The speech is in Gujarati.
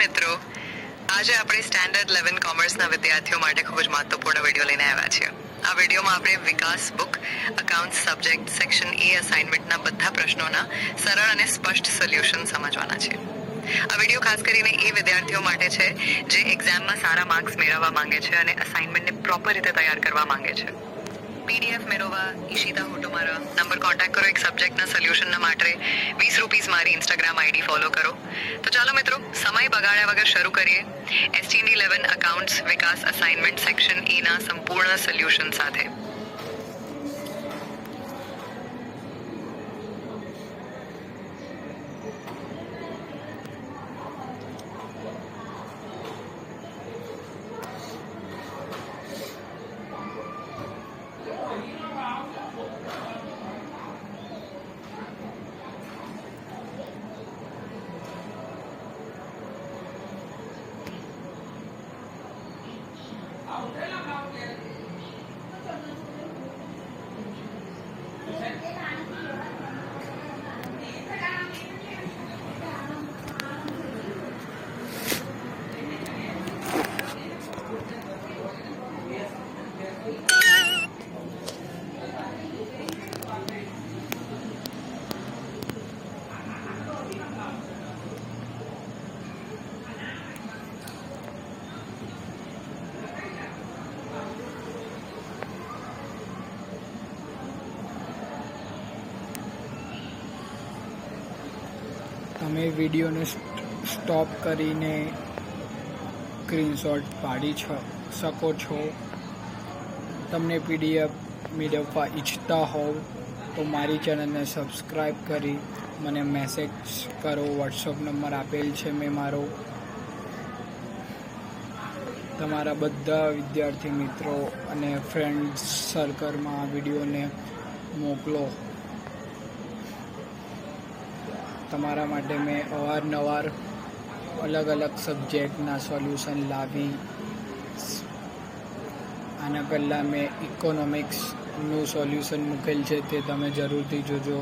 મિત્રો, આજે આપણે સ્ટાન્ડર્ડ 11 કોમર્સના વિદ્યાર્થીઓ માટે ખૂબ જ મહત્વપૂર્ણ વીડિયો લઈને આવ્યા છીએ. આ વિડીયોમાં આપણે Vikas book account subject section A અસાઇનમેન્ટના બધા પ્રશ્નોના સરળ અને સ્પષ્ટ સોલ્યુશન સમજવાના છે. આ વીડિયો ખાસ કરીને એ વિદ્યાર્થીઓ માટે છે જે એક્ઝામમાં સારા માર્ક્સ મેળવવા માંગે છે અને અસાઇનમેન્ટને પ્રોપર રીતે તૈયાર કરવા માંગે છે. પીડીએફ મેળવવા ઈશિતા હોટો મારા નંબર કોન્ટેક્ટ કરો એક સબ્જેક્ટના સોલ્યુશનના માટે વીસ રૂપીસ મારી ઇન્સ્ટાગ્રામ આઈડી ફોલો કરો. તો ચાલો મિત્રો, સમય બગાડ્યા વગર શરૂ કરીએ. એસટીન eleven accounts Vikas assignment section ઈના સંપૂર્ણ સોલ્યુશન સાથે. તમે વિડીયોને સ્ટોપ કરીને સ્ક્રીનશોટ પાડી શકો છો. તમને પીડીએફ મેળવવા ઈચ્છતા હોવ તો મારી ચેનલને સબસ્ક્રાઈબ કરી મને મેસેજ કરો, વોટ્સઅપ નંબર આપેલ છે મેં મારો. તમારા બધા વિદ્યાર્થી મિત્રો અને ફ્રેન્ડ્સ સર્કલમાં આ વિડીયોને મોકલો. તમારા માટે મેં અવારનવાર અલગ અલગ સબ્જેક્ટના સોલ્યુશન લાવી. આના પહેલાં મેં ઇકોનોમિક્સનું સોલ્યુશન મૂકેલ છે તે તમે જરૂરથી જોજો.